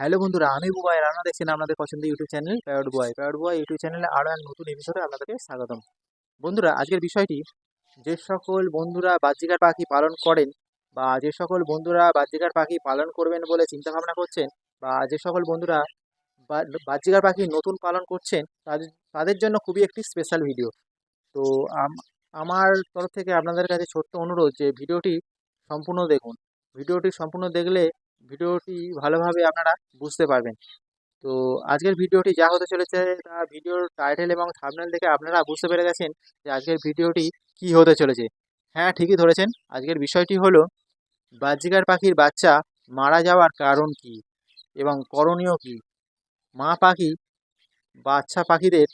Hello বন্ধুরা, আমি বুবাই রান্না দেখছেন আপনাদের পছন্দের YouTube channel Parrot Boy Parrot Boy YouTube চ্যানেলে আরও এক নতুন এপিসোডে আপনাদেরকে স্বাগতম। বন্ধুরা, আজকের বিষয়টি, যে সকল বন্ধুরা বাহ্যিকার পাখি পালন করেন বা যে সকল বন্ধুরা বাহ্যিকার পাখি পালন করবেন বলে চিন্তা ভাবনা করছেন বা যে সকল বন্ধুরা বাহ্যিকার পাখি নতুন পালন করছেন, তাদের তাদের জন্য খুবই একটি স্পেশাল ভিডিও তো আমার তরফ থেকে আপনাদের কাছে ছোট্ট অনুরোধ যে ভিডিওটি সম্পূর্ণ দেখুন। ভিডিওটি সম্পূর্ণ দেখলে ভিডিওটি ভালোভাবে আপনারা বুঝতে পারবেন। তো আজকের ভিডিওটি যা হতে চলেছে, তা ভিডিওর টাইটেল এবং থাম্বনেল দেখে আপনারা বুঝতে পেরে গেছেন যে আজকের ভিডিওটি কি হতে চলেছে। হ্যাঁ ঠিকই ধরেছেন। আজকের বিষয়টি হলো বাহ্যিকার পাখির বাচ্চা মারা যাওয়ার কারণ কি এবং করণীয় কি? মা পাখি বাচ্চা পাখিদের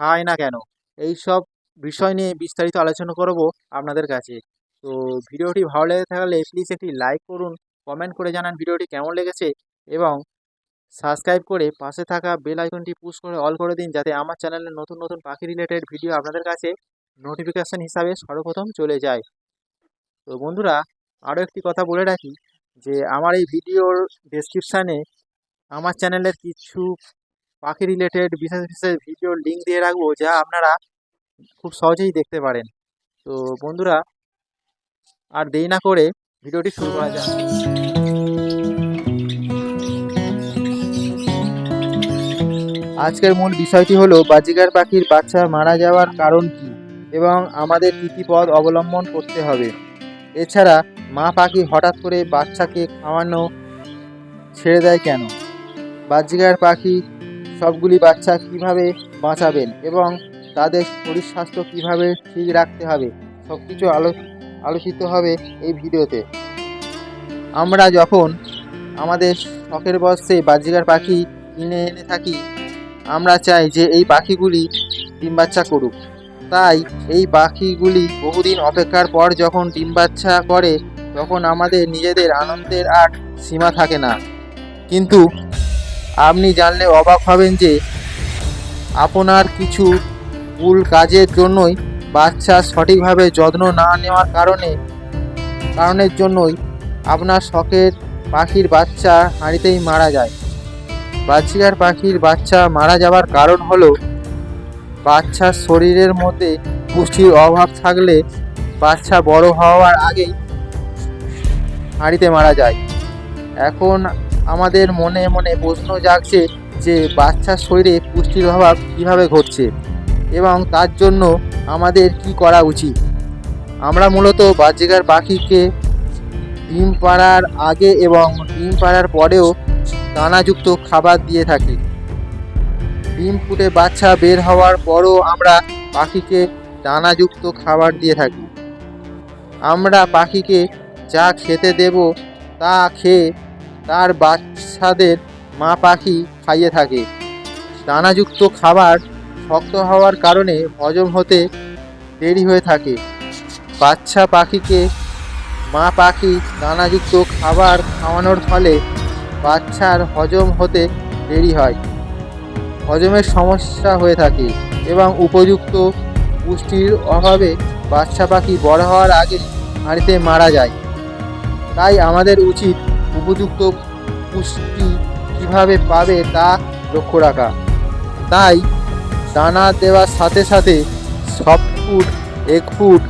খায় না কেন? এই সব বিষয় নিয়ে বিস্তারিত আলোচনা করব আপনাদের কাছে। তো ভিডিওটি ভালো লেগে থাকলে প্লিজ একটি লাইক করুন কমেন্ট করে জানান ভিডিওটি কেমন লেগেছে এবং সাবস্ক্রাইব করে পাশে থাকা বেল আইকনটি পুশ করে অল করে দিন যাতে আমার চ্যানেলে নতুন নতুন পাখি রিলেটেড ভিডিও আপনাদের কাছে নোটিফিকেশান হিসাবে সর্বপ্রথম চলে যায়। তো বন্ধুরা আরও একটি কথা বলে রাখি যে আমার এই ভিডিওর ডেসক্রিপশানে আমার চ্যানেলের কিছু পাখি রিলেটেড বিশেষ বিশেষ ভিডিওর লিঙ্ক দিয়ে রাখব যা আপনারা খুব সহজেই দেখতে পারেন। তো বন্ধুরা, আর দেরি না করে ভিডিওটি শুরু করা যাক। আজকের মূল বিষয়টি হলো, বাজিগার পাখির বাচ্চা মারা যাওয়ার কারণ কি এবং আমাদের কী কী পথ অবলম্বন করতে হবে। এছাড়া, মা পাখি হঠাৎ করে বাচ্চাকে খাওয়ানো ছেড়ে দেয় কেন? বাজিগার পাখি সবগুলি বাচ্চা কীভাবে বাঁচাবেন এবং তাদের শরীর স্বাস্থ্য কীভাবে ঠিক রাখতে হবে সব কিছু আলো আলোচিত হবে এই ভিডিওতে। আমরা যখন আমাদের শখের বসে বাজিকার পাখি কিনে এনে থাকি, আমরা চাই যে এই পাখিগুলি ডিম বাচ্চা করুক। তাই এই পাখিগুলি বহুদিন অপেক্ষার পর যখন ডিম বাচ্চা করে, তখন আমাদের নিজেদের আনন্দের আর সীমা থাকে না। কিন্তু আপনি জানলে অবাক হবেন যে, আপনার কিছু ভুল কাজের জন্যই বাচ্চা সঠিকভাবে যত্ন না নেওয়ার কারণে, কারণের জন্যই আপনার শখের পাখির বাচ্চা হাঁড়িতেই মারা যায়। বাচ্চিকার পাখির বাচ্চা মারা যাওয়ার কারণ হলো, বাচ্চার শরীরের মধ্যে পুষ্টির অভাব থাকলে বাচ্চা বড় হওয়ার আগেই হাঁড়িতে মারা যায়। এখন আমাদের মনে মনে প্রশ্ন জাগছে যে বাচ্চার শরীরে পুষ্টির অভাব কীভাবে ঘটছে? এবং তার জন্য আমাদের কি করা উচিত? আমরা মূলত বাচ্চিকার পাখিকে ডিম পাড়ার আগে এবং ডিম পাড়ার পরেও দানাযুক্ত খাবার দিয়ে থাকি। ডিম ফুটে বাচ্চা বের হওয়ার পরও আমরা পাখিকে দানাযুক্ত খাবার দিয়ে থাকি। আমরা পাখিকে যা খেতে দেব তা খেয়ে তার বাচ্চাদের মা পাখি খাইয়ে থাকে। দানাযুক্ত খাবার শক্ত হওয়ার কারণে হজম হতে দেরি হয়ে থাকে। বাচ্চা পাখিকে, মা পাখি দানাযুক্ত খাবার খাওয়ানোর ফলে বাচ্চার হজম হতে দেরি হয়। হজমের সমস্যা হয়ে থাকে এবং উপযুক্ত পুষ্টির অভাবে বাচ্চা পাখি বড় হওয়ার আগে হাঁড়িতে মারা যায়। তাই আমাদের উচিত উপযুক্ত পুষ্টি কীভাবে পাবে তা লক্ষ্য রাখা। তাই দানা দেওয়ার সাথে সাথে সফট ফুড এগ ফুড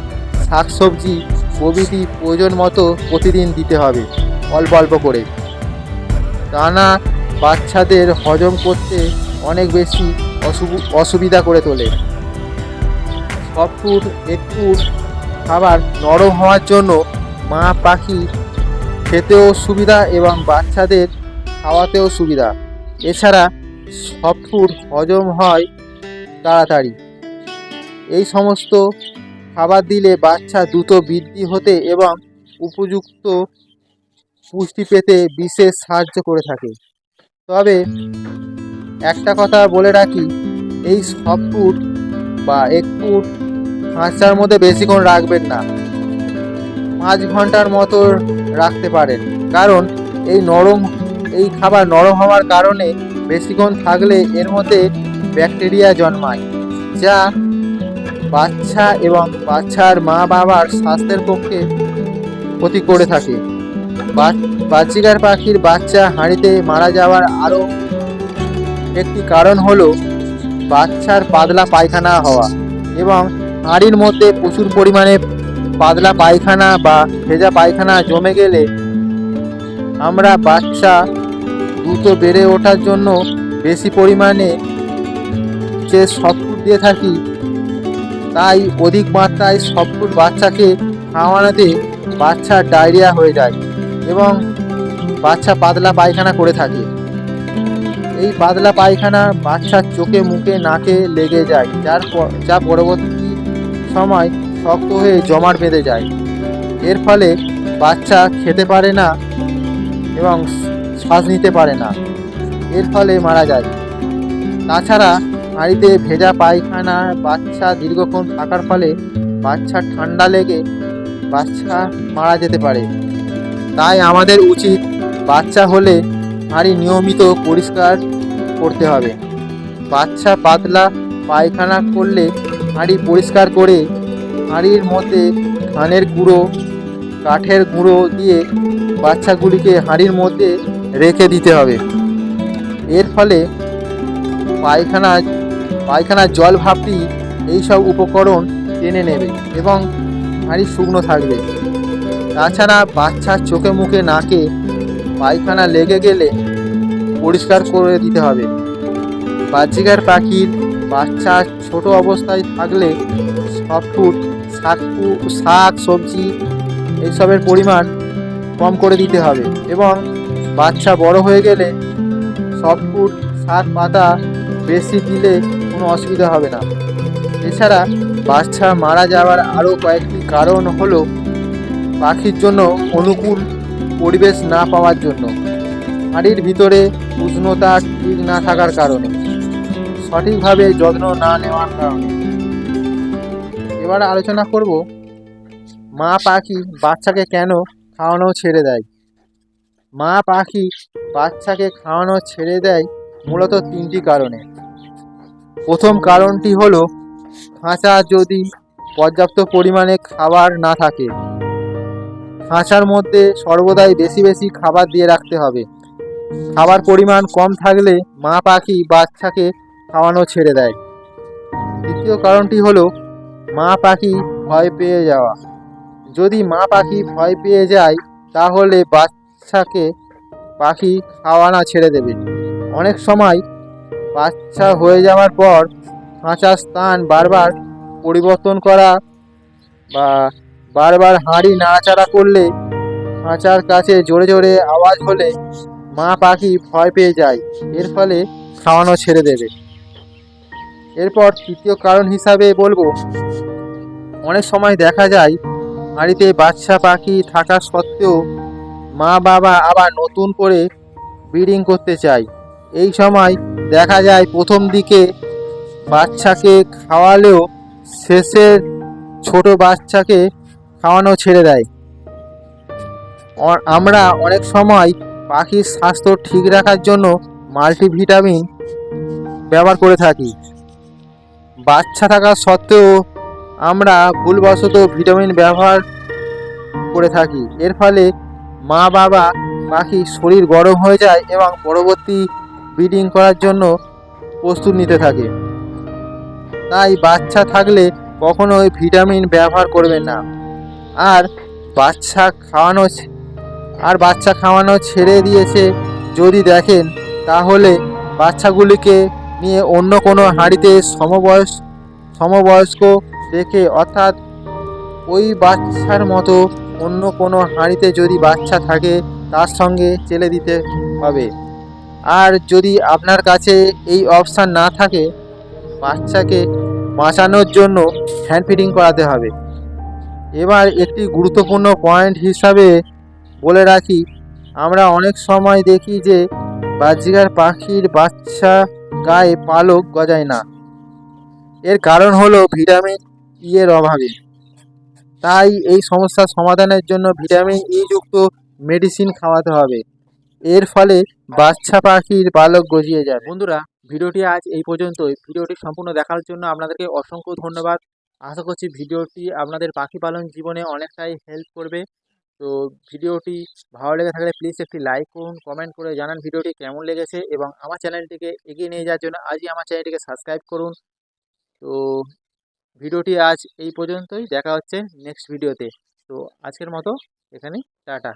শাকসবজি, প্রভৃতি প্রয়োজন মতো প্রতিদিন দিতে হবে, অল্প অল্প করে। দানা বাচ্চাদের হজম করতে অনেক বেশি অসুবি- অসুবিধা করে তোলে। সফট ফুড এগ ফুড খাবার নরম হওয়ার জন্য মা পাখি খেতেও সুবিধা এবং বাচ্চাদের খাওয়াতেও সুবিধা। এছাড়া সফট ফুড হজম হয় তাড়াতাড়ি। এই সমস্ত খাবার দিলে বাচ্চা দ্রুত বৃদ্ধি হতে এবং উপযুক্ত পুষ্টি পেতে বিশেষ সাহায্য করে থাকে। তবে একটা কথা বলে রাখি, এই সব ফুড বা এক ফুড খাঁচার মধ্যে বেশিক্ষণ রাখবেন না। পাঁচ ঘণ্টার মতো রাখতে পারেন। কারণ এই নরম, এই খাবার নরম হওয়ার কারণে বেশিক্ষণ থাকলে এর মধ্যে ব্যাকটেরিয়া জন্মায়, যা বাচ্চা এবং বাচ্চার মা বাবার স্বাস্থ্যের পক্ষে ক্ষতি করে থাকে। বা- বাজরিগার পাখির বাচ্চা হাঁড়িতে মারা যাওয়ার আরও একটি কারণ হলো বাচ্চার পাতলা পায়খানা হওয়া এবং হাঁড়ির মধ্যে প্রচুর পরিমাণে পাতলা পায়খানা বা ভেজা পায়খানা জমে গেলে আমরা বাচ্চা দ্রুত বেড়ে ওঠার জন্য বেশি পরিমাণে যে সফট দিয়ে থাকি, তাই অধিক মাত্রায় সফট বাচ্চাকে খাওয়ানোতে বাচ্চার ডায়রিয়া হয়ে যায় এবং বাচ্চা পাতলা পায়খানা করে থাকে। এই পাতলা পায়খানা বাচ্চার চোখে, মুখে, নাকে লেগে যায়, যার যা পরবর্তী সময় শক্ত হয়ে জমাট বেঁধে যায়। এর ফলে বাচ্চা খেতে পারে না এবং শ্বাস নিতে পারে না। এর ফলে মারা যায়। তাছাড়া হাঁড়িতে ভেজা পায়খানা, বাচ্চা দীর্ঘক্ষণ থাকার ফলে বাচ্চা ঠান্ডা লেগে বাচ্চা মারা যেতে পারে। তাই আমাদের উচিত বাচ্চা হলে হাঁড়ি নিয়মিত পরিষ্কার করতে হবে। বাচ্চা পাতলা পায়খানা করলে হাঁড়ি পরিষ্কার করে হাঁড়ির মধ্যে ধানের গুঁড়ো, কাঠের গুঁড়ো দিয়ে বাচ্চাগুলিকে হাঁড়ির মধ্যে রেখে দিতে হবে। এর ফলে পায়খানা পায়খানার জল ভাবটি এইসব উপকরণ টেনে নেবে এবং হাঁড়ি শুকনো থাকবে। তাছাড়া বাচ্চার চোখে মুখে নাকে পায়খানা লেগে গেলে পরিষ্কার করে দিতে হবে। বাজিকার পাখির বাচ্চা ছোট অবস্থায় থাকলে সফটফুড শাক শাক, সবজি এইসবের পরিমাণ কম করে দিতে হবে এবং বাচ্চা বড় হয়ে গেলে সফটফুড শাক, পাতা বেশি দিলে কোনো অসুবিধা হবে না। এছাড়া বাচ্চা মারা যাওয়ার আরও কয়েকটি কারণ হলো পাখির জন্য অনুকূল পরিবেশ না পাওয়ার জন্য। হাঁড়ির ভিতরে উষ্ণতা ঠিক না থাকার কারণে। সঠিকভাবে যত্ন না নেওয়ার কারণে। এবার আলোচনা করব মা পাখি বাচ্চাকে কেন খাওয়ানো ছেড়ে দেয়? মা পাখি বাচ্চাকে খাওয়ানো ছেড়ে দেয় মূলত তিনটি কারণে। প্রথম কারণটি হলো, খাঁচা যদি পর্যাপ্ত পরিমাণে খাবার না থাকে, খাঁচার মধ্যে সর্বদাই বেশি বেশি খাবার দিয়ে রাখতে হবে। খাবার পরিমাণ কম থাকলে মা পাখি বাচ্চাকে খাওয়ানো ছেড়ে দেয়। দ্বিতীয় কারণটি হলো, মা পাখি ভয় পেয়ে যাওয়া। যদি মা পাখি ভয় পেয়ে যায়, তাহলে বাচ্চাকে পাখি খাওয়ানো ছেড়ে দেবে। অনেক সময় বাচ্চা হয়ে যাওয়ার পর খাঁচার স্থান বারবার পরিবর্তন করা বা বারবার হাঁড়ি নাড়াচাড়া করলে খাঁচার কাছে জোরে জোরে আওয়াজ হলে মা পাখি ভয় পেয়ে যায়। এর ফলে খাওয়ানো ছেড়ে দেবে। এরপর তৃতীয় কারণ হিসাবে বলব, অনেক সময় দেখা যায় হাঁড়িতে বাচ্চা পাখি থাকা সত্ত্বেও মা বাবা আবার নতুন করে ব্রিডিং করতে চায়। এই সময় দেখা যায় প্রথম দিকে বাচ্চাকে খাওয়ালেও শেষের ছোট বাচ্চাকে খাওয়ানো ছেড়ে দেয়। আমরা অনেক সময় পাখির স্বাস্থ্য ঠিক রাখার জন্য মাল্টিভিটামিন ব্যবহার করে থাকি। বাচ্চা থাকা সত্ত্বেও আমরা ভুলবশত ভিটামিন ব্যবহার করে থাকি। এর ফলে মা বাবা পাখি শরীর গরম হয়ে যায় এবং পরবর্তী ব্রিডিং করার জন্য প্রস্তুত নিতে থাকে। তাই বাচ্চা থাকলে কখনোই ভিটামিন ব্যবহার করবেন না। আর বাচ্চা খাওয়ানো আর বাচ্চা খাওয়ানো ছেড়ে দিয়েছে যদি দেখেন, তাহলে বাচ্চাগুলিকে নিয়ে অন্য কোনো হাঁড়িতে সমবয়স সমবয়স্ক রেখে অর্থাৎ ওই বাচ্চার মতো অন্য কোনো হাঁড়িতে যদি বাচ্চা থাকে, তার সঙ্গে চেলে দিতে হবে। আর যদি আপনার কাছে এই অপশান না থাকে, বাচ্চাকে বাঁচানোর জন্য হ্যান্ড ফিডিং করাতে হবে। এবার একটি গুরুত্বপূর্ণ পয়েন্ট হিসাবে বলে রাখি, আমরা অনেক সময় দেখি যে বাজিকার পাখির বাচ্চা গায়ে পালক গজায় না। এর কারণ হলো ভিটামিন ই এর অভাবে। তাই এই সমস্যার সমাধানের জন্য ভিটামিন ই যুক্ত মেডিসিন খাওয়াতে হবে। এর ফলে বাচ্চা পাখির পালক গজিয়ে যায়। বন্ধুরা, ভিডিওটি আজ এই পর্যন্তই। ভিডিওটি সম্পূর্ণ দেখার জন্য আপনাদেরকে অসংখ্য ধন্যবাদ। আশা করছি ভিডিওটি আপনাদের পাখি পালন জীবনে অনেকটাই হেল্প করবে। তো ভিডিওটি ভালো লেগে থাকলে প্লিজ একটি লাইক করুন কমেন্ট করে জানান ভিডিওটি কেমন লেগেছে এবং আমার চ্যানেলটিকে এগিয়ে নিয়ে যাওয়ার জন্য আজই আমার চ্যানেলটিকে সাবস্ক্রাইব করুন। তো ভিডিওটি আজ এই পর্যন্তই। দেখা হচ্ছে নেক্সট ভিডিওতে তো। আজকের মতো এখানে টাটা।